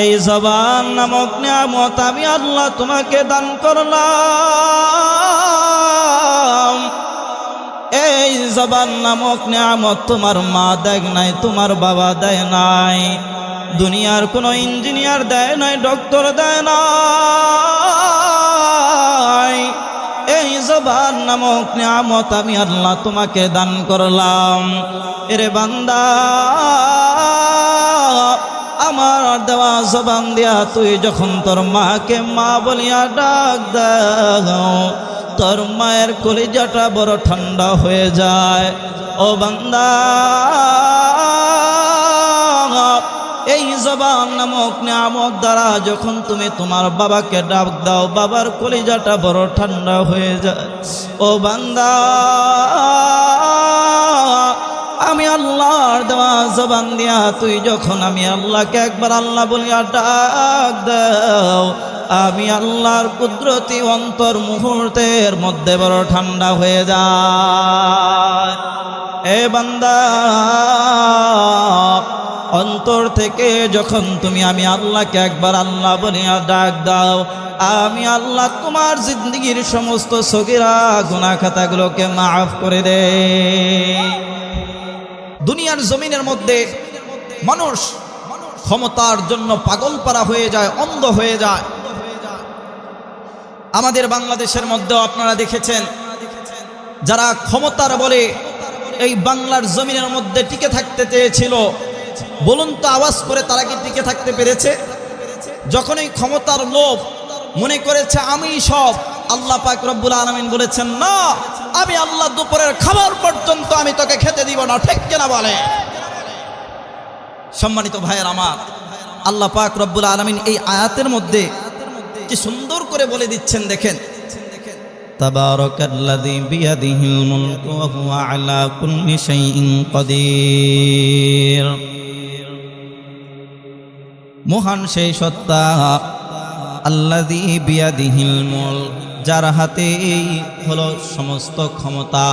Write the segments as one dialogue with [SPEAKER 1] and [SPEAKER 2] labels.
[SPEAKER 1] এই জবান নামক নিয়ামত আমি আল্লাহ তোমাকে দান করলাম। এই জবান নামক নিয়ামত তোমার মা দেয় নাই, তোমার বাবা দেয় নাই। দুনিয়ার কোনো ইঞ্জিনিয়ার দেয় নাই, ডক্টর দেয় নাই। এই জবান নামক নিয়ামত আমি আল্লাহ তোমাকে দান করলাম। এরে বান্দা আমার দেওয়া জবান দিয়া তুই যখন তোর মাকে মা বলিয়া ডাক তোর মায়ের কলিজাটা বড় ঠান্ডা হয়ে যায়। ও বান্দা, এই জবান নামক নামক দ্বারা যখন তুমি তোমার বাবাকে ডাক দাও, বাবার কলিজাটা বড় ঠান্ডা হয়ে যায়। ও বান্দা আল্লাহর দেওয়া জবান দিয়া তুই যখন আমি আল্লাহকে একবার আল্লাহ বলিয়া ডাক দাও, আমি আল্লাহর কুদরতি অন্তর মুহূর্তের মধ্যে বড় ঠান্ডা হয়ে যায়। এ বান্দা, অন্তর থেকে যখন তুমি আমি আল্লাহকে একবার আল্লাহ বলিয়া ডাক দাও, আমি আল্লাহ তোমার জিন্দগির সমস্ত সগিরা গুনা খাতাগুলোকে মাফ করে দে। দুনিয়ার জমিনের মধ্যে মানুষ ক্ষমতার জন্য পাগল পারা হয়ে যায়, অন্ধ হয়ে যায়। আমাদের বাংলাদেশের মধ্যেও আপনারা দেখেছেন, যারা ক্ষমতার বলে এই বাংলার জমিনের মধ্যে টিকে থাকতে চেয়েছিল, বলুন তো আওয়াজ করে তারা কি টিকে থাকতে পেরেছে? যখন এই ক্ষমতার লোভ মনে করেছে আমি সব, আল্লাহ পাক রব্বুল আলমিন বলেছেন, না। আমি আল্লাহ দুপুরের খাবার পর্যন্ত আমি তোকে খেতে দিব না ঠিক কিনা বলে সম্মানিত ভাইয়ের আমার আল্লাহ পাক রব্বুল আলমিন এই আয়াতের মধ্যে কি সুন্দর করে বলে দিচ্ছেন দেখেন تبارك الذي بيده الملك وهو على كل شيء قدير মহান সেই সত্তা আল্লাদি বিয়াদিহিল মুল যার হাতে এই হলো সমস্ত ক্ষমতা,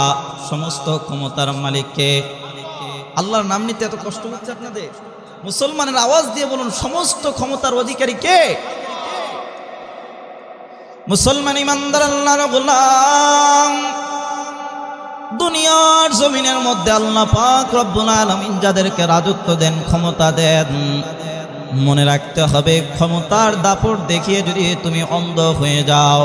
[SPEAKER 1] সমস্ত ক্ষমতার মালিককে। আল্লাহর নাম নিতে এত কষ্ট হচ্ছে আপনাদের? মুসলমানের আওয়াজ দিয়ে বলুন, সমস্ত ক্ষমতার অধিকারী কে? মুসলমান ইমানদার আল্লাহর গোলাম। দুনিয়ার জমিনের মধ্যে আল্লাহ পাক রব্বুল আলামিন যাদেরকে রাজত্ব দেন, ক্ষমতা দেন, মনে রাখতে হবে, ক্ষমতার দাপট দেখিয়ে যদি তুমি অন্ধ হয়ে যাও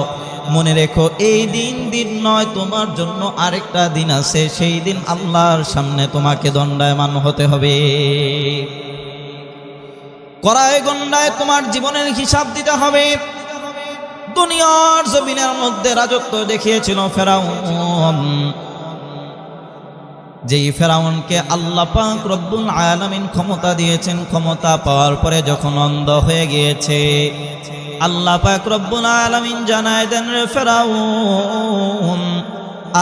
[SPEAKER 1] মনে রেখো, এই দিন দিন নয়, তোমার জন্য আরেকটা দিন আছে। সেই দিন আল্লাহর সামনে তোমাকে দণ্ডায়মান হতে হবে। করায় গণ্ডায় তোমার জীবনের হিসাব দিতে হবে। দুনিয়ার জমিনের মধ্যে রাজত্ব দেখিয়েছিল ফেরাউন। যেই ফেরাউনকে আল্লাহ পাক রব্বুল আলামিন ক্ষমতা দিয়েছেন, ক্ষমতা পাওয়ার পরে যখন অন্ধ হয়ে গিয়েছে, আল্লাহ পাক রব্বুল আলামিন জানায় দেন, রে ফেরাউন,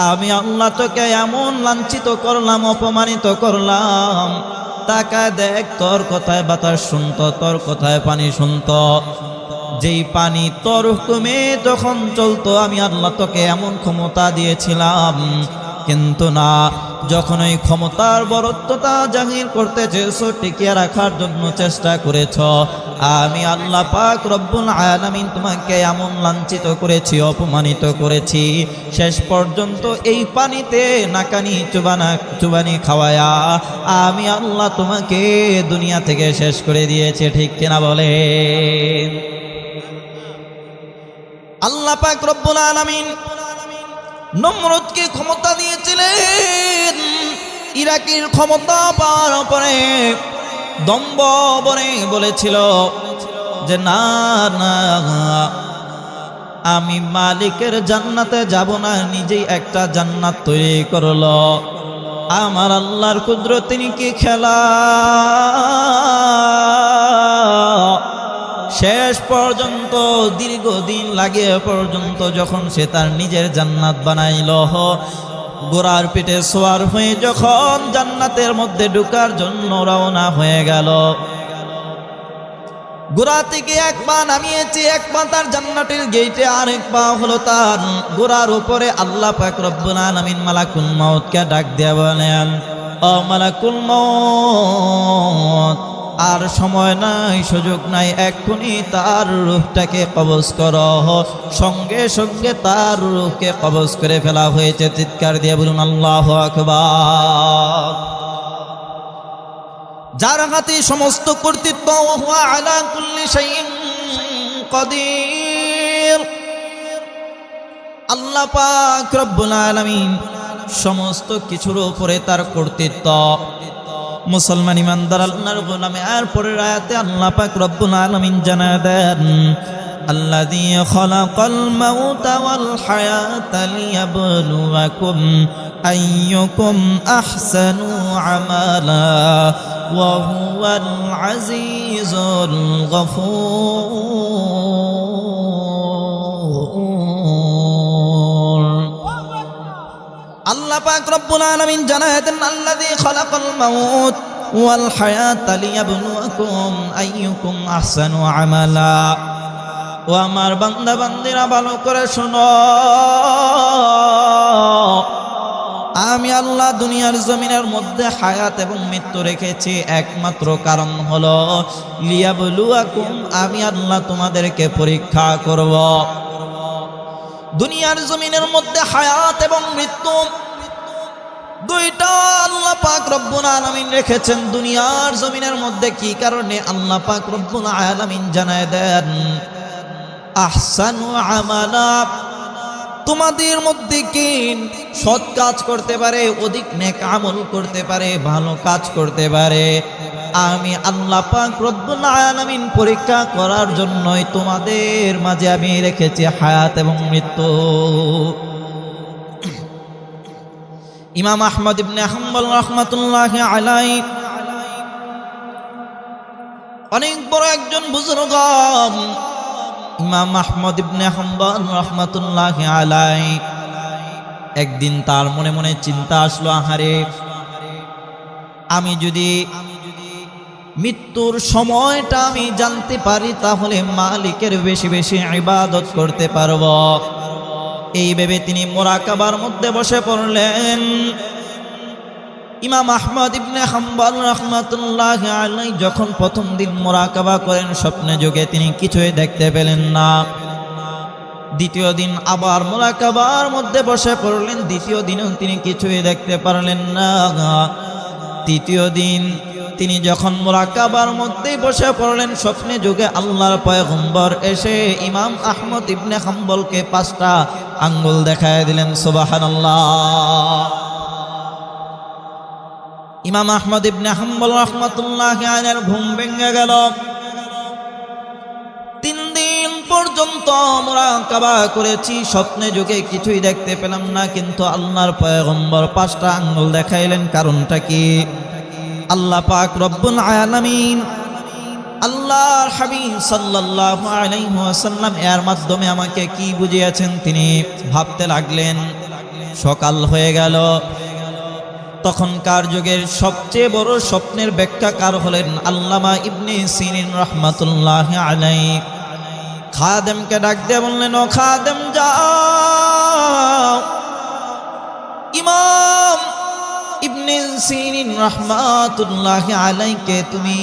[SPEAKER 1] আমি আল্লাহ তোকে এমন লাঞ্ছিত করলাম, অপমানিত করলাম। তাকা দেখ, তোর কথায় বাতাস শুনত, তোর কথায় পানি শুনত। যেই পানি তোর হুকুমে যখন চলতো, আমি আল্লাহ তোকে এমন ক্ষমতা দিয়েছিলাম কিন্তু না। যখন ওই ক্ষমতার বরত্বতা জাহির করতে চেয়েছো টিকিয়ে রাখার জন্য চেষ্টা করেছ। আমি আল্লাহ পাক রব্বুল আলামিন তোমাকে এমন লাঞ্ছিত করেছি, অপমানিত করেছি। শেষ পর্যন্ত এই পানিতে নাকানি, চুবানা, চুবানি খাওয়ায়া আমি আল্লাহ তোমাকে দুনিয়া থেকে শেষ করে দিয়েছে, ঠিক কিনা বলে? আল্লাহ পাক রব্বুল আলামিন নমরুদকে ক্ষমতা দিয়েছিলেন। ইরাকের ক্ষমতা পাওয়ার পরে দম্ব বনে বলেছিল যে, না না, আমি মালিকের জান্নাতে যাব না, নিজেই একটা জান্নাত তৈরি করল। আমার আল্লাহর ক্ষুদ্র তিনি কি খেলা শেষ পর্যন্ত, দীর্ঘদিন লাগে পর্যন্ত যখন সে তার নিজের জান্নাত বানাইল। গোড়ার পিঠে সোয়ার হয়ে যখন জান্নাতের মধ্যে ঢুকার জন্য রওনা হয়ে গেল। গোড়া থেকে এক পা নামিয়েছে, এক পা তার জান্নাতের গেটে আর এক পা হলো তার গোড়ার উপরে। আল্লাহ পাক রব্বুল আলামিন মালাকুল মাউতকে ডাক দেয়া বলেন, ও মালাকুল মাউত আর সময় নাই, সুযোগ নাই, এক্ষুনি তার রূপটাকে কবজ কর। সঙ্গে সঙ্গে তার রূপকে কবজ করে ফেলা হয়েছে। চিৎকার দিয়ে বলুন, আল্লাহ আকবার। যার হাতে সমস্ত কর্তৃত্ব আল্লাহ পাক রব্বুল আলামিন সমস্ত কিছুর উপরে তার কর্তৃত্ব। মুসলমান ইমানদার আল্লাহর গোলামে আর পরের আয়াতে আল্লাহ পাক রব্বুল আলামিন জানা দেন الذي خلق الموت والحياة ليبلوكم أيكم أحسن عملا وهو العزيز الغفور আল্লাহ পাক রব্বুল আলামিন জানায় দেন, আল্লাযী খালাকাল মাউত ওয়াল হায়াতা লিয়াবলুয়াকুম আইয়ুকুম আহসানু আমালা। ও আমার বান্দা, বান্দিরা, ভালো করে শোনো। আমি আল্লাহ দুনিয়ার জমিনের মধ্যে হায়াত এবং মৃত্যু রেখেছি, একমাত্র কারণ হলো, লিয়াবলুয়াকুম, আমি আল্লাহ তোমাদেরকে পরীক্ষা করব। দুনিয়ার জমিনের মধ্যে হায়াত এবং মৃত্যু। দুইটা আল্লাহ পাক রব্বুল আলামিন রেখেছেন। দুনিয়ার জমিনের মধ্যে কি কারণে আল্লাহ পাক রব্বুল আলামিন জানায় দেন? আহসানু আমালা। তোমাদের মধ্যে কে সৎ কাজ করতে পারে, অধিক নেক আমল করতে পারে, ভালো কাজ করতে পারে? আমি আল্লাহ পাক রব্বুল আলামিন পরীক্ষা করার জন্যই তোমাদের মাঝে আমি রেখেছি হায়াত এবং মৃত্যু। ইমাম আহমদ ইবনে হাম্বল রহমাতুল্লাহ আলাই অনেক বড় একজন বুজুর্গ ইমাম আহমদ ইবনে হাম্বল রহমাতুল্লাহ আলাই একদিন তার মনে মনে চিন্তা আসলো, আহারে, আমি যদি মৃত্যুর সময়টা আমি জানতে পারি, তাহলে মালিকের বেশি বেশি ইবাদত করতে পারব। এই ভেবে তিনি মোরাকাবার মধ্যে বসে পড়লেন। ইমাম আহমদ ইবনে হাম্বাল রহমাতুল্লাহ আলাই যখন প্রথম দিন মোরাকাবা করেন, স্বপ্নে যুগে তিনি কিছুই দেখতে পেলেন না। দ্বিতীয় দিন আবার মোরাকাবার মধ্যে বসে পড়লেন, দ্বিতীয় দিনেও তিনি কিছুই দেখতে পারলেন না। তৃতীয় দিন তিনি যখন মোরাকাবার মধ্যে বসে পড়লেন, স্বপ্নে যুগে আল্লাহর পয়গম্বর এসে ইমাম আহমদ ইবনে হাম্বলকে পাঁচটা আঙ্গুল দেখায় দিলেন, সুবহানাল্লাহ। ইমাম আহমদ ইবনে হাম্বল রহমতুল্লাহ আলের ঘুম ভেঙে গেল। তিন দিন পর্যন্ত আমরা কাবা করেছি, স্বপ্নে যুগে কিছুই দেখতে পেলাম না, কিন্তু আল্লাহর পয়গম্বর পাঁচটা আঙ্গুল দেখাইলেন, কারণটা কি? আল্লাহ পাক রব্বুল আলামিন আল্লাহর হাবিব সাল্লাল্লাহু আলাইহি ওয়াসাল্লাম এর মাধ্যমে আমাকে কি বুঝিয়েছেন তিনি ভাবতে লাগলেন, সকাল হয়ে গেল। তখনকার যুগের সবচেয়ে বড় স্বপ্নের ব্যাখ্যাকার হলেন আল্লামা ইবনে সিনিন রহমাতুল্লাহ আলাই খাদেমকে ডাক দিয়ে বললেন, ও খাদেম, যাও। ইমাম ইবনে সিনিন রহমাতুল্লাহ আলাইকে তুমি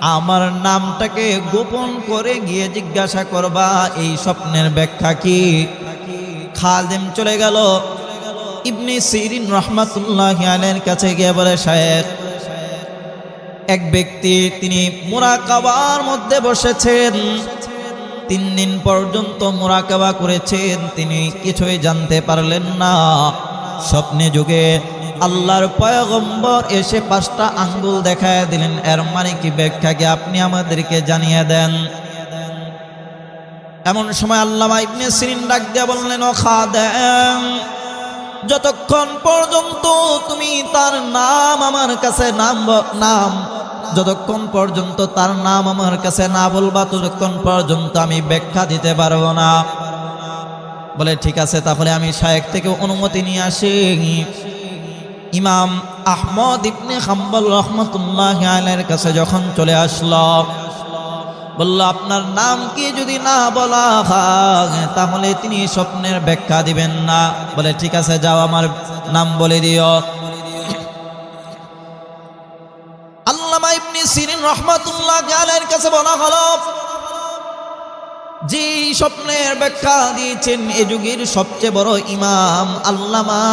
[SPEAKER 1] আমার নামটাকে গোপন করে গিয়ে জিজ্ঞাসা করবা, এই স্বপ্নের ব্যাখ্যা কি? খাদেম চলে গেল। ইবনে সিরিন রহমাতুল্লাহ আলের কাছে গিয়ে বলে শায়েখ এক ব্যক্তি তিনি মোরাকাবার মধ্যে বসেছেন। তিন দিন পর্যন্ত মোরাকাবা করেছেন। তিনি কিছুই জানতে পারলেন না। স্বপ্নে যুগে আল্লাহর পয়গম্বর এসে পাঁচটা আঙ্গুল দেখায় দিলেন। এর মানে কি ব্যাখ্যাকে আপনি আমাদেরকে জানিয়ে দেন? এমন সময় আল্লাহ ইবনে সিরিন ডাক দিয়ে বললেন, ও খাদেম যতক্ষণ পর্যন্ত তুমি তার নাম আমার কাছে নাম নাম, যতক্ষণ পর্যন্ত তার নাম আমার কাছে না বলবা, ততক্ষণ পর্যন্ত আমি ব্যাখ্যা দিতে পারব না। বলে, ঠিক আছে, তাহলে আমি শায়েক থেকে অনুমতি নিয়ে আসি। ইমাম আহমদ ইবনে হাম্বল রহমতুল্লাহ আলের কাছে যখন চলে আসলো বলল, আপনার নাম কি যদি না বলা হয়, তাহলে তিনি স্বপ্নের ব্যাখ্যা দিবেন না। বলে, ঠিক আছে, যাও, আমার নাম বলে দিও। আল্লামা ইবনে সিরিন রহমাতুল্লাহ কাছে বলা স্বপ্নের ব্যাখ্যা দিয়েছেন এ যুগের সবচেয়ে বড় ইমাম আল্লামা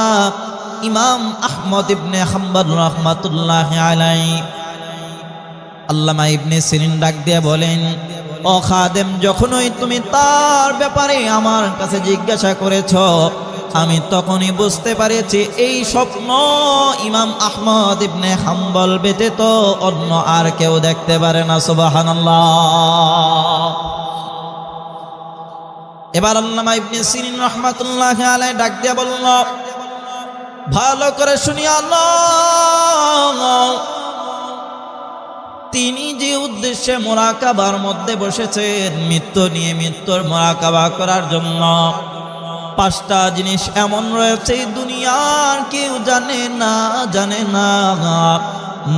[SPEAKER 1] ইমাম আহমদ ইবনে হাম্বল রহমাতুল্লাহ আলাই আল্লামা ইবনে সিরিন ডাক দিয়ে বলেন, ও খাদেম, যখনই তুমি তার ব্যাপারে আমার কাছে জিজ্ঞাসা করেছ, আমি তখনই বুঝতে পারেছি এই স্বপ্ন ইমাম আহমদ ইবনে হাম্বল ব্যতীত অন্য আর কেউ দেখতে পারে না, সুবহানাল্লাহ। এবার আল্লামা ইবনে সিরিন রহমাতুল্লাহ আলাই ডাক দিয়ে বলল, ভালো করে শুনি আল্লাহ তিনি যে উদ্দেশ্যে মোরাকাবার মধ্যে বসেছেন, মৃত্যু নিয়ে মৃত্যুর মোরাকাবা করার জন্য। পাঁচটা জিনিস এমন রয়েছে, দুনিয়ার কেউ জানে না জানে না।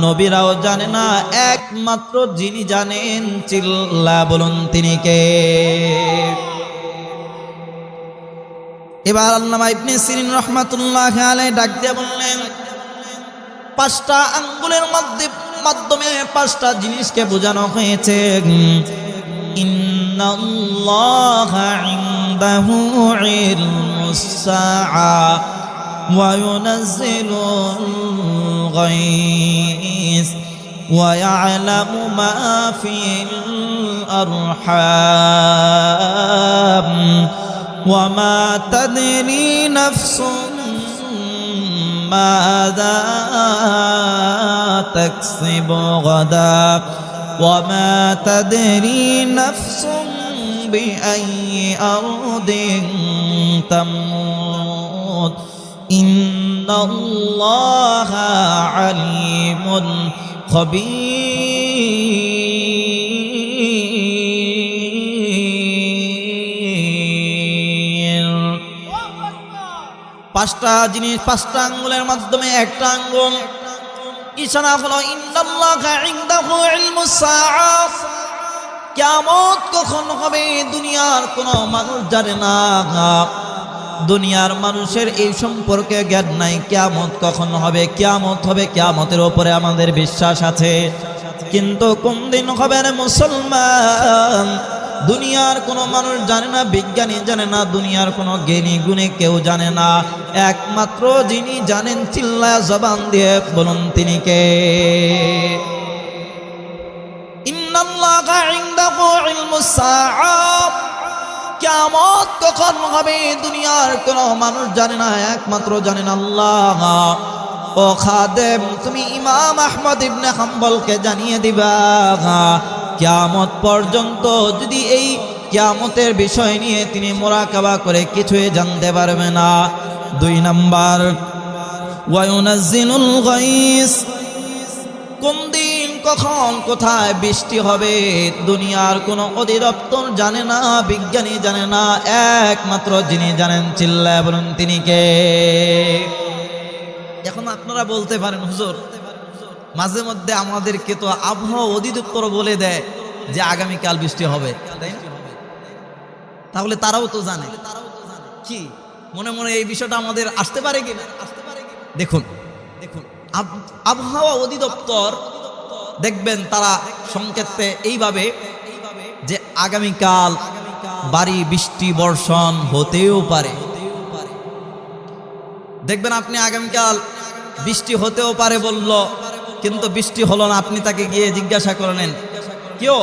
[SPEAKER 1] নবীরাও জানে না, একমাত্র যিনি জানেন, চিল্লা বলুন তিনি কে? এবার আল্লামা ইবনে সিরিন রহমাতুল্লাহ আলাই ডাক দিয়ে বললেন, পাঁচটা আঙ্গুলের মধ্যে মাধ্যমে পাঁচটা জিনিসকে বোঝানো হয়েছে ইন্নাল্লাহ ইনদাহু ইলমুস সাআ وينزل الغيث ويعلم ما في الأرحام وما تدري نفس ماذا تكسب غدا وما تدري نفس بأي أرض تموت إن الله عليم خبير পাঁচটা জিনিস, পাঁচটা আঙ্গুলের মাধ্যমে একটা আঙ্গুল। ইশারা হলো কিয়ামত কখন হবে? দুনিয়ার কোনো মানুষ জানে না। দুনিয়ার মানুষের এই সম্পর্কে জ্ঞান নাই। কিয়ামত কখন হবে? কিয়ামত হবে কিয়ামতের ওপরে আমাদের বিশ্বাস আছে। কিন্তু কোন দিন হবে মুসলমান? দুনিয়ার কোনো মানুষ জানে না, বিজ্ঞানী জানে না, দুনিয়ার কোনো জ্ঞানী গুণে কেউ জানে না। একমাত্র যিনি জানেন চিল্লা জবান দিয়ে বলুন, তিনি কে? কিয়ামত কখন হবে, দুনিয়ার কোনো মানুষ জানে না, একমাত্র জানেন আল্লাহ। ও খাদেম, তুমি ইমাম আহমদ ইবনে হাম্বলকে জানিয়ে দিবা। কিয়ামত পর্যন্ত যদি এই কিয়ামতের বিষয় নিয়ে তিনি মোরাকাবা করে কিছুই জানতে পারবে না। দুই নাম্বার কোন দিন কখন কোথায় বৃষ্টি হবে দুনিয়ার কোনো অধিদপ্তর জানে না, বিজ্ঞানী জানে না, একমাত্র যিনি জানেন চিল্লায় বলুন তিনি কে? এখন আপনারা বলতে পারেন, হুজুর মাঝে মধ্যে আমাদেরকে তো আবহাওয়া অধিদপ্তর বলে দেয় যে আগামীকাল বৃষ্টি হবে? তাহলে তারাও তো জানে। কি? মনে মনে এই বিষয়টা আমাদের আসতে পারে কি না? দেখুন দেখুন আবহাওয়া অধিদপ্তর দেখবেন তারা সংকেতে এইভাবে যে আগামীকাল বাড়ি বৃষ্টি বর্ষণ হতেও পারে। দেখবেন আপনি আগামীকাল বৃষ্টি হতেও পারে বলল কিন্তু বৃষ্টি হলো না, আপনি তাকে গিয়ে জিজ্ঞাসা করলেন কেউ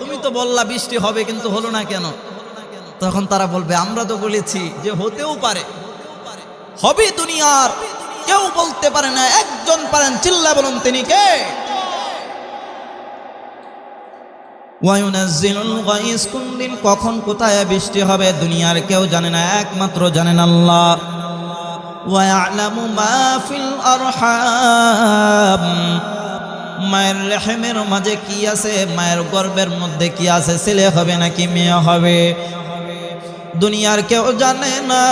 [SPEAKER 1] তুমি তো বললা বৃষ্টি হবে কিন্তু হলো না কেন? তখন তারা বলবে, আমরা তো বলেছি যে হতেও পারে। হবে দুনিয়ার, কেউ বলতে পারে না, একজন পারেন, চিল্লা বলুন তিনি কে? কখন কোথায় বৃষ্টি হবে দুনিয়ার কেউ জানে না, একমাত্র জানেন আল্লাহ। ওয়ায়ালামু মা ফিল আরহাম মায়ের রেহেমের মাঝে কি আছে? মায়ের গর্বের মধ্যে কি আছে? ছেলে হবে নাকি মেয়ে হবে? দুনিয়ার কেউ জানে না।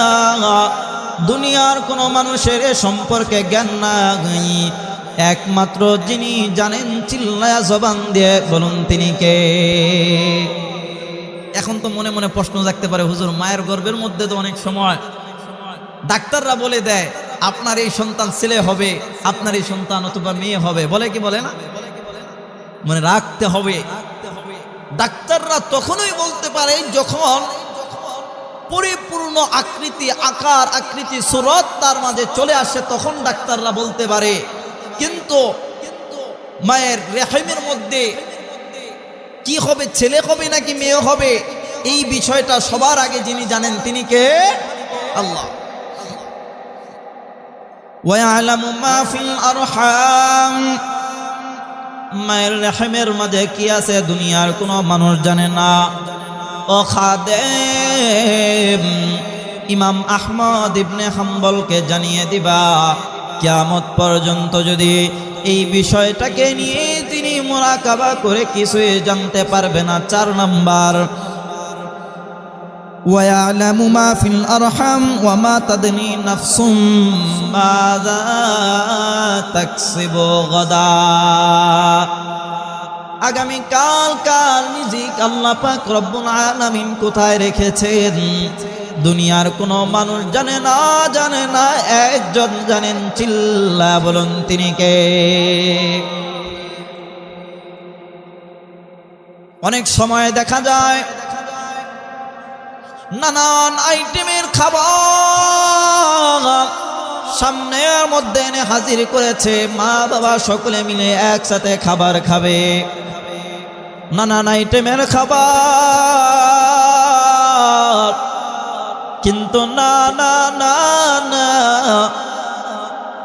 [SPEAKER 1] দুনিয়ার কোনো মানুষের সম্পর্কে জ্ঞান নাই। একমাত্র যিনি জানেন চিল্লায়া জবান দিয়ে বলুন তিনি কে? এখন তো মনে মনে প্রশ্ন জাগতে পারে, হুজুর, মায়ের গর্বের মধ্যে তো অনেক সময় ডাক্তাররা বলে দেয়, আপনার এই সন্তান ছেলে হবে, আপনার এই সন্তান অথবা মেয়ে হবে। বলে কি বলে না? মানে রাখতে হবে। ডাক্তাররা তখনই বলতে পারে যখন পরিপূর্ণ আকৃতি, আকার, আকৃতি, সুরত তার মাঝে চলে আসে, তখন ডাক্তাররা বলতে পারে, কিন্তু মায়ের রেহেমের মধ্যে কি হবে, ছেলে হবে নাকি মেয়ে হবে? এই বিষয়টা সবার আগে যিনি জানেন তিনি কে? আল্লাহ। ويعلم ما في الأرحام মায়ের রেহেমের মাঝে কি আছে দুনিয়ার কোনো মানুষ জানে না ও খাদেম ইমাম আহমদ ইবনে হাম্বলকে জানিয়ে দিবা কিয়ামত পর্যন্ত যদি এই বিষয়টাকে নিয়ে তিনি মোরাকাবা করে কিছুই জানতে পারবে না চার নাম্বার ويعلم ما في الأرحام وما تدني نفس ماذا تكسب غدا আগামী কাল কাল নিজিক আল্লাহ পাক রব্বুল আলামিন কোথায় রেখেছেন দুনিয়ার কোনো মানুষ জানে না জানে না একজন জানেন চিল্লা বলুন তিনি কে অনেক সময় দেখা যায় নানান আইটেমের খাবার সামনের মধ্যে এনে হাজির করেছে। মা বাবা সকলে মিলে একসাথে খাবার খাবে। নানান আইটেমের খাবার। কিন্তু না না না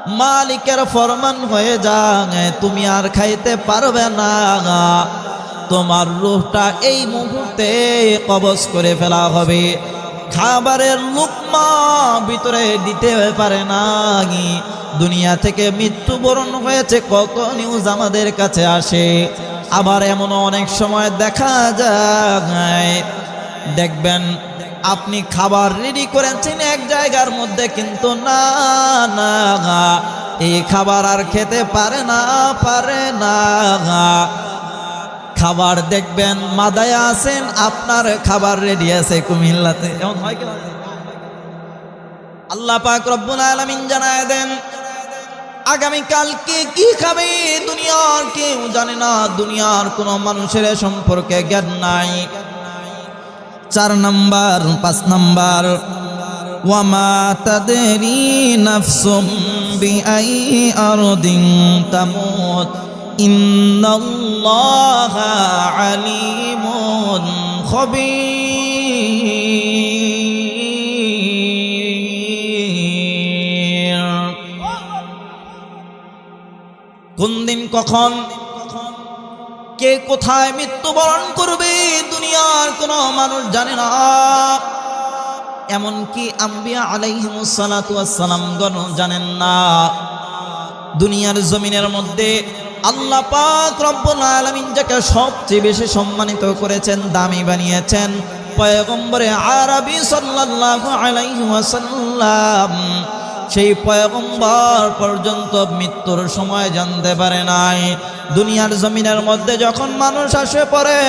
[SPEAKER 1] মালিকের ফরমান হয়ে যায়। তুমি আর খাইতে পারবে না। তোমার রূহটা এই মুহূর্তে কবজ করে ফেলা হবে। খাবারের লুকমা ভিতরে দিতে পারে না দুনিয়া থেকে মৃত্যুবরণ হয়েছে কত নিউজ আমাদের কাছে আসে। আবার এমন অনেক সময় দেখা যায়। দেখবেন, আপনি খাবার রেডি করেছেন এক জায়গার মধ্যে, কিন্তু না না। এই খাবার আর খেতে পারে না পারে না। খাবার দেখবেন, মাদায় আছেন, আপনার খাবার রেডি আছে কুমিল্লাতে। এমন হয় আল্লাহ পাক রব্বুল আলামিন জানায় দেন, আগামীকাল কে খাবে? দুনিয়ার কেউ জানে না, দুনিয়ার কোনো মানুষের সম্পর্কে জ্ঞান নাই। চার নাম্বার, পাঁচ নাম্বার, ওয়ামা তাদেরি নাফসুম বিআই আরদিন তামুত। ইন্নাল্লাহা আলিমুন খবীর। কোন দিন কখন কে কোথায় মৃত্যুবরণ করবে দুনিয়ার কোনো মানুষ জানে না। এমনকি আম্বিয়া আলাইহিমুসালাম গণ জানেন না। দুনিয়ার জমিনের মধ্যে আল্লাহ পাক রব্বুল আলামিন যাকে সবচেয়ে বেশি সম্মানিত করেছেন, দামি বানিয়েছেন। পয়গম্বরে আরবি সাল্লাল্লাহু আলাইহি ওয়াসাল্লাম সেই পয়গম্বর পর্যন্ত মৃত্যুর সময় জানতে পারে নাই। দুনিয়ার জমিনের মধ্যে যখন মানুষ আসে পড়ে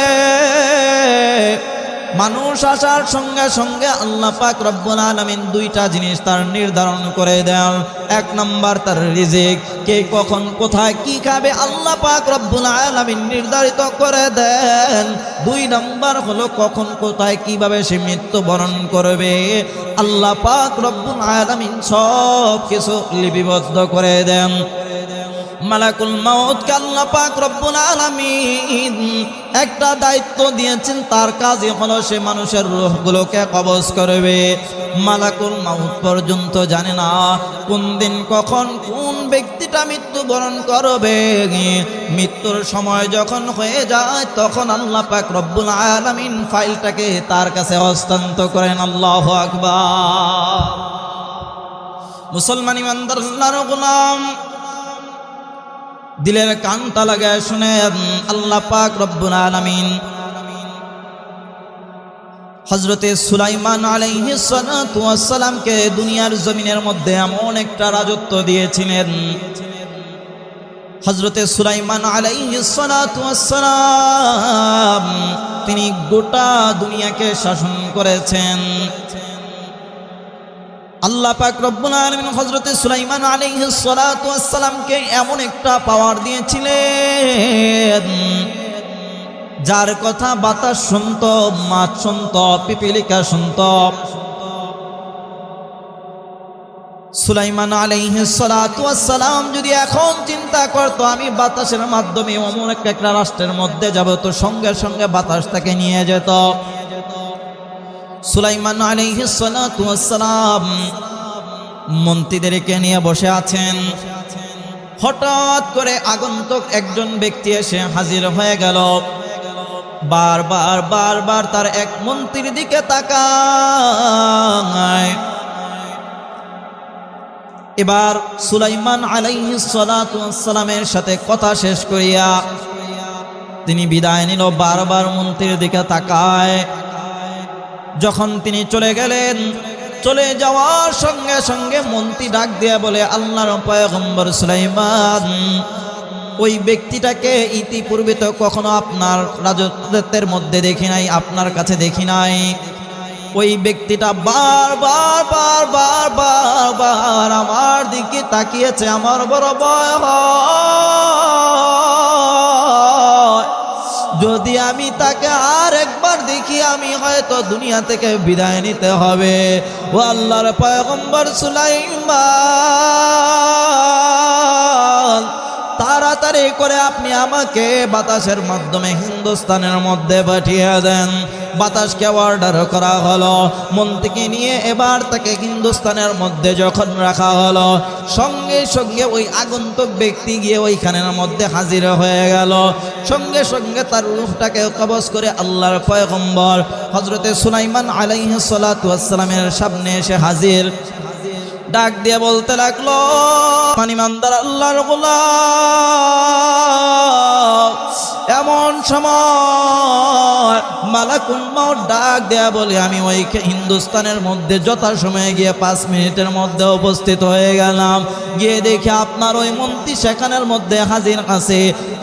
[SPEAKER 1] মানুষ আসার সঙ্গে সঙ্গে আল্লাহ পাক রব্বুল আলামিন দুইটা জিনিস তার নির্ধারণ করে দেন। এক নম্বর তার রিজিক, কে কখন, কোথায়, কি খাবে আল্লাহ পাক রব্বুল আলামিন নির্ধারিত করে দেন। দুই নম্বর হলো কখন, কোথায়, কীভাবে সে মৃত্যুবরণ করবে। আল্লাহ পাক রব্বুল আলামিন সব কিছু লিপিবদ্ধ করে দেন। মালাকুল মাউত আল্লাহ পাক রব্বুল আলামিন একটা দায়িত্ব দিয়েছেন, তার কাজই হলো সে মানুষের রূহগুলোকে কবজ করবে। মালাকুল মাউত পর্যন্ত জানে না কোন দিন কখন কোন ব্যক্তিটা মৃত্যুবরণ করবে। মৃত্যুর সময় যখন হয়ে যায়, তখন আল্লাহ পাক রব্বুল আলামিন ফাইলটাকে তার কাছে হস্তান্তর করেন। আল্লাহ আকবার। মুসলমান ইমানদার গোলাম দিলের কান্তা লাগায় শুনে আল্লাহ পাক রব্বুল আলামিন। হজরতে সুলাইমান আলাইহিসালামকে দুনিয়ার জমিনের মধ্যে এমন একটা রাজত্ব দিয়েছিলেন। হজরতে সুলাইমান আলাইহিসালাম তিনি গোটা দুনিয়াকে শাসন করেছেন। আল্লাহ পাক রব্বুল আলামিন হযরত সুলাইমান ওয়াস এমন একটা পাওয়ার দিয়েছিলেন, যার কথা বাতাস শুনত, মাছ শুনত, পিপিলিকা শুনত। সুলাইমান সালাম যদি এখন চিন্তা করতো, আমি বাতাসের মাধ্যমে অমন একটা রাষ্ট্রের মধ্যে যাব, তো সঙ্গে সঙ্গে বাতাস তাকে নিয়ে যেত। সুলাইমান আলাইহিস সালাতু মন্ত্রীদেরকে নিয়ে বসে আছেন। হঠাৎ করে আগন্তুক একজন ব্যক্তি এসে হাজির হয়ে গেল। বারবার বারবার তার এক মন্ত্রীর দিকে তাকায়। এবার সুলাইমান ওয়াস সালামের সাথে কথা শেষ করিয়া তিনি বিদায় নিল, বারবার মন্ত্রীর দিকে তাকায়। যখন তিনি চলে গেলেন, চলে যাওয়ার সঙ্গে সঙ্গে মন্ত্রী ডাক দিয়া বলে, আল্লাহর পয়গম্বর সুলাইমান, ওই ব্যক্তিটাকে ইতিপূর্বে তো কখনো আপনার রাজত্বের মধ্যে দেখি নাই, আপনার কাছে দেখি নাই। ওই ব্যক্তিটা বারবার বারবার বারবার আমার দিকে তাকিয়েছে, আমার বড় ভয় যদি আমি তাকে আর একবার দেখি, আমি হয়তো দুনিয়া থেকে বিদায় নিতে হবে। ও আল্লাহর পয়গম্বর সুলাইমান, তাড়াতাড়ি করে আপনি আমাকে বাতাসের মাধ্যমে হিন্দুস্তানের মধ্যে পাঠিয়ে দেন। বাতাসকে অর্ডার করা হলো। মন্ত্রীকে নিয়ে এবার তাকে হিন্দুস্তানের মধ্যে যখন রাখা হলো, সঙ্গে সঙ্গে ওই আগন্তুক ব্যক্তি গিয়ে ওইখানের মধ্যে হাজির হয়ে গেল। সঙ্গে সঙ্গে তার রুফটাকে কবজ করে আল্লাহর পয়গম্বর হজরতে সুলাইমান আলাইহ সালাতামের সামনে এসে হাজির। ডাক দিয়ে বলতে লাগল, মানিমান্দার আল্লাহর গোলাম এমন সময় মালাকুল মাও ডাক দেয়া বলে, আমি ওই হিন্দুস্তানের মধ্যে যথা সময়ে গিয়ে পাঁচ মিনিটের মধ্যে উপস্থিত হয়ে গেলাম। গিয়ে দেখে আপনার ওই মন্ত্রী সেখানের মধ্যে হাজির আছে।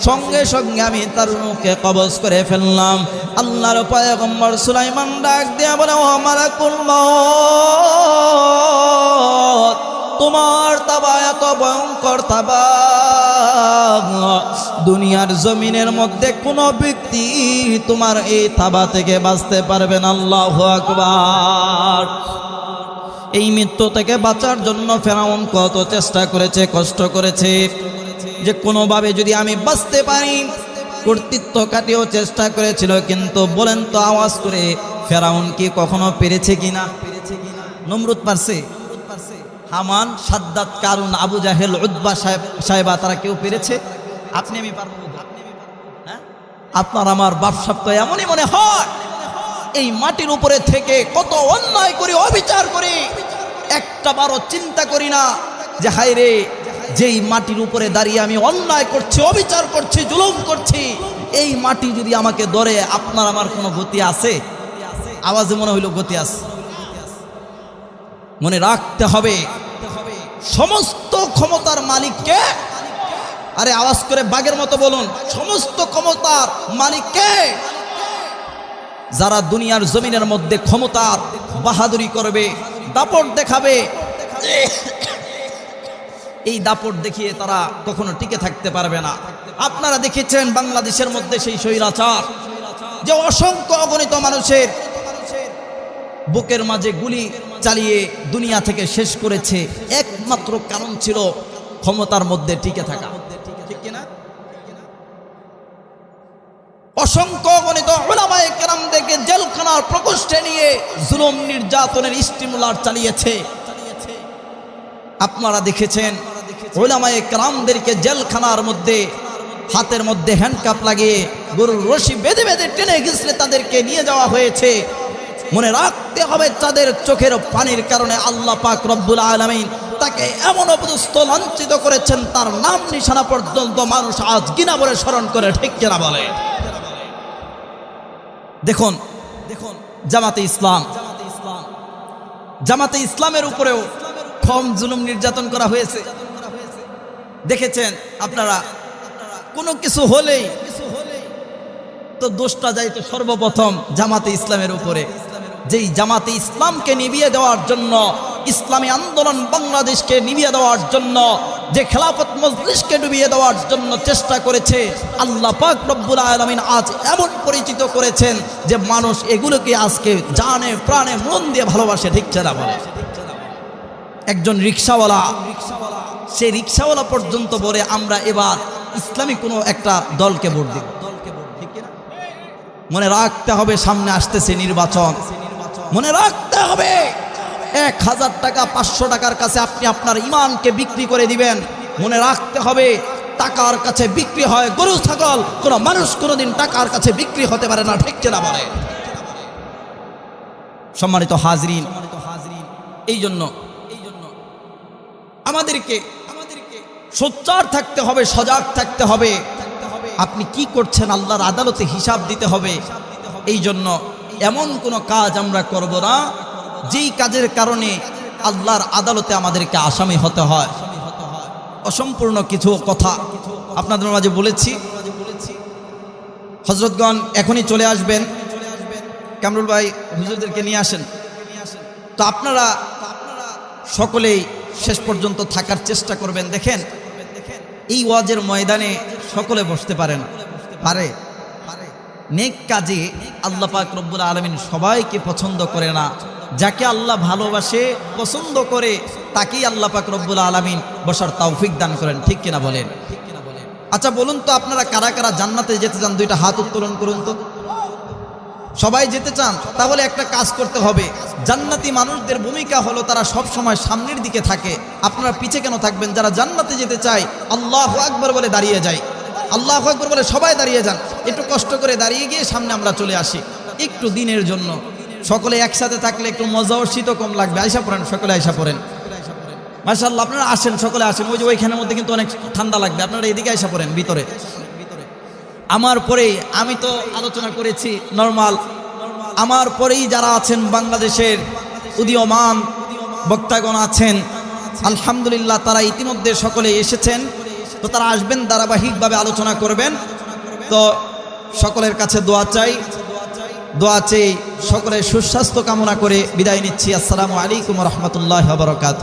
[SPEAKER 1] সঙ্গে সঙ্গে আমি তার মুখে কবজ করে ফেললাম। আল্লাহর পয়গম্বর সুলাইমান ডাক দেয়া বলে, ও মালাকুল মাউত তোমার তাবা এত ভয়ঙ্কর তাবা। দুনিয়ার জমিনের মধ্যে কোনো ব্যক্তি তোমার এই তাবা থেকে বাঁচতে পারবেন আল্লাহ আকবার। এই মৃত্যু থেকে বাঁচার জন্য ফেরাউন কত চেষ্টা করেছে, কষ্ট করেছে। যে কোনোভাবে যদি আমি বাঁচতে পারি, কর্তৃত্ব কাটিয়েও চেষ্টা করেছিল, কিন্তু বলেন তো আওয়াজ করে ফেরাউন কি কখনো পেরেছে কিনা? নমরুদ পারছে? হামান, সাদ্দাত, কারুন, আবু জাহেল উদ্বা সাহেব, সাহেবা, তারা কেউ পেরেছে? আপনি আমি পারব হ্যাঁ? আপনার আমার বাপসাপ তো এমনই মনে হয়। এই মাটির উপরে থেকে কত অন্যায় করি, অবিচার করি। একটা বারো চিন্তা করি না যে, হায় রে, যেই মাটির উপরে দাঁড়িয়ে আমি অন্যায় করছি, অবিচার করছি, জুলুম করছি, এই মাটি যদি আমাকে ধরে, আপনার আমার কোনো গতি আছে? আওয়াজে মনে হইল গতি আছে। মনে রাখতে হবে, সমস্ত ক্ষমতার মালিককে, আরে আওয়াজ করে বাঘের মতো বলুন, সমস্ত ক্ষমতার মালিককে, যারা দুনিয়ার জমিনের মধ্যে ক্ষমতার বাহাদুরি করবে, দাপট দেখাবে, এই দাপট দেখিয়ে তারা কখনো টিকে থাকতে পারবে না। আপনারা দেখেছেন বাংলাদেশের মধ্যে সেই স্বৈরাচার, যে অসংখ্য অগণিত মানুষের বুকের মাঝে গুলি চালিয়ে দুনিয়া থেকে শেষ করেছে। একমাত্র কারণ ছিল ক্ষমতার মধ্যে টিকে থাকা। অসংখ্য গণিত ওলামায়ে জেলখানার প্রকোষ্ঠে নিয়ে জুলুম নির্যাতনের স্টিমুলার চালিয়েছে। আপনারা দেখেছেন, ওলামায়ে কেরামদেরকে জেলখানার মধ্যে, হাতের মধ্যে হ্যান্ডকাপ লাগিয়ে গরুর রশি বেঁধে বেঁধে টেনে গেছলে তাদেরকে নিয়ে যাওয়া হয়েছে। মনে রাখতে হবে তাদের চোখের পানির কারণে আল্লাহ পাক রব্বুল আলমিন তাকে এমন অপদস্থ লাঞ্ছিত করেছেন, তার নাম নিশানা পর্যন্ত মানুষ আজ গিনা বলে স্মরণ করে, ঠিক কিনা বলে? দেখুন দেখুন, জামাতে ইসলাম। জামাতে ইসলামের উপরেও কম জুলুম নির্যাতন করা হয়েছে। দেখেছেন আপনারা, কোনো কিছু হলেই তো দোষটা যাইতো সর্বপ্রথম জামাতে ইসলামের উপরে। যেই জামাতে ইসলামকে নিবিয়ে দেওয়ার জন্য, ইসলামী আন্দোলন বাংলাদেশকে নিভিয়ে দেওয়ার জন্য, যে খেলাফত মজলিসকে ডুবিয়ে দেওয়ার জন্য চেষ্টা করেছে, আল্লাহ পাক রব্বুল আলমিন আজ এমন পরিচিত করেছেন যে মানুষ এগুলোকে আজকে জানে, প্রাণে, মন দিয়ে ভালোবাসে, ঠিক না বলে? একজন রিক্সাওয়ালা সেই রিক্সাওয়ালা পর্যন্ত বলে, আমরা এবার ইসলামী কোনো একটা দলকে ভোট দিব। মনে রাখতে হবে, সামনে আসতেছে নির্বাচন। মনে রাখতে হবে। এক হাজার টাকা, পাঁচশো টাকার কাছে আপনি আপনার ইমানকে বিক্রি করে দিবেন। মনে রাখতে হবে, টাকার কাছে বিক্রি হয় গরু, ছাগল, কোনো মানুষ কোনোদিন টাকার কাছে বিক্রি হতে পারে না, ঠিক না বলে? সম্মানিত হাজরিন, এই জন্য এই জন্য আমাদেরকে আমাদেরকে সোচ্চার থাকতে হবে, সজাগ থাকতে হবে। আপনি কি করছেন? আল্লাহর আদালতে হিসাব দিতে হবে। এই জন্য এমন কোনো কাজ আমরা করব না, যেই কাজের কারণে আল্লাহর আদালতে আমাদেরকে আসামি হতে হয়। অসম্পূর্ণ কিছু কথা আপনাদের মাঝে বলেছি। হজরতগণ এখনই চলে আসবেন। কামরুল ভাই, হুজুরদেরকে নিয়ে আসেন। তো আপনারা সকলেই শেষ পর্যন্ত থাকার চেষ্টা করবেন। দেখেন, এই ওয়াজের ময়দানে সকলে বসতে পারে না। পারে? নেক কাজে আল্লাহ পাক রব্বুল আলমিন সবাইকে পছন্দ করে না। যাকে আল্লাহ ভালোবাসে, পছন্দ করে, তাকেই আল্লাহ পাক রব্বুল আলমিন বসার তৌফিক দান করেন। ঠিক কিনা বলেন? আচ্ছা বলুন তো, আপনারা কারা কারা জান্নাতে যেতে চান? দুইটা হাত উত্তোলন করুন তো। সবাই যেতে চান, তাহলে একটা কাজ করতে হবে। জান্নাতি মানুষদের ভূমিকা হলো তারা সব সময় সামনের দিকে থাকে। আপনারা পিছে কেন থাকবেন? যারা জান্নাতে যেতে চায়, আল্লাহ আকবর বলে দাঁড়িয়ে যায়। আল্লাহ আকবর বলে, সবাই দাঁড়িয়ে যান। একটু কষ্ট করে দাঁড়িয়ে গিয়ে সামনে আমরা চলে আসি। একটু দিনের জন্য। সকলে একসাথে থাকলে একটু মজা ও শীতও কম লাগবে। আয়সা পড়েন, সকলে আয়সা পড়েন। মার্শাল্লাহ আপনারা আসেন, সকলে আসেন। ওই যে ওইখানের মধ্যে কিন্তু অনেক ঠান্ডা লাগবে। আপনারা এদিকে আয়সা পড়েন, ভিতরে। আমার পরেই, আমি তো আলোচনা করেছি, নর্মাল। আমার পরেই যারা আছেন বাংলাদেশের উদীয়মান বক্তাগণ আছেন, আলহামদুলিল্লাহ, তারা ইতিমধ্যে সকলে এসেছেন। তো তারা আসবেন, ধারাবাহিকভাবে আলোচনা করবেন। তো সকলের কাছে দোয়া চাই। দোয়া চেয়ে সকলের সুস্বাস্থ্য কামনা করে বিদায় নিচ্ছি। আসসালামু আলাইকুম রহমতুল্লাহ বরকাত